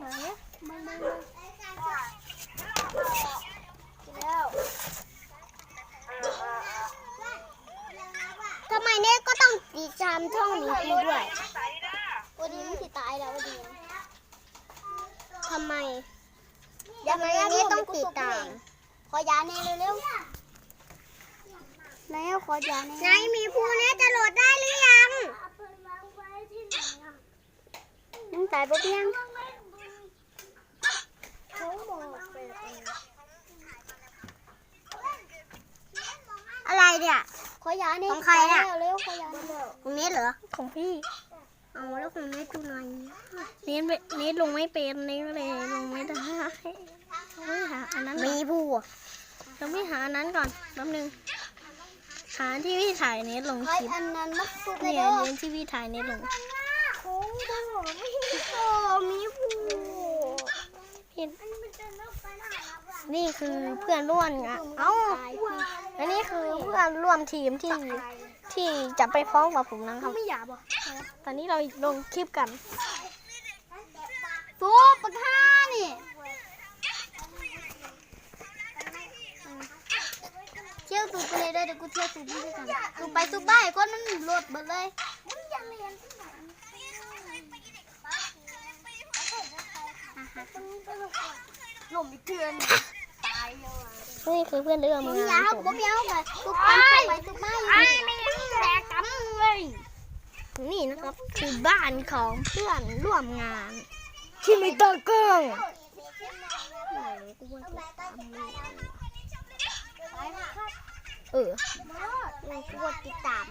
ไหนไม่ไม่ไม่กินแล้วทำไมเนี่ยก็ต้องติดตามช่องหมีกูด้วยวันนี้มันสิตายแล้ววันนี้ทำไมทำไมเนี่ยต้องติดตาม ขอยาเน่เร็วๆแล้วขอยาเน่ไหนมีภูเนี่ยจะโหลดได้หรือยังยัง ตายปุ๊บยังอะไรเนี่ย ขอยาเนี่ยของใครอะ เร็วขอยาเนี่ยของเน็ตเหรอของพี่เอาแล้วของเน็ตดูหน่อยเน็ตไม่เน็ตลงไม่เป็นเน็ตเลยลงไม่ได้ไม่หาอันนั้นก่อนมีผู้อะเราไม่หาอันนั้นก่อนแป๊บนึงหาที่พี่ถ่ายเน็ตลงคลิปอันนั้นมันสุดเลเนี่ยยเด้อเน็ตที่พี่ถ่ายเน็ตลง โอ้โหโอ้มีผู้พี่นี่คือเพื่อนร่วมงานเอ้าอันนี้คือเพื่อนร่วมทีมที่ที่จะไปฟ้องกับผมนะครับไม่หยาบอะตอนนี้เราลงคลิปกันซูปะท่านี่เที่ยวสูบไปเลยเด้อเดี๋ยวกูเที่ยวสูบไปด้วยกันสูบไปสูบไปคนมันโหลดเบิดเลย หนุ่มอีกเทือนตายแล้วอะนี่คือเพื่อนร่วมมึงงาอย่านเอาผมผมอย่าเอาไปทุกไปไปทุกไปไอ้ไม่แหลกกำเลยนี่นะครับคือบ้านของเพื่อนร่วมงานที่มีตากล้องเออ กูกดติดตาม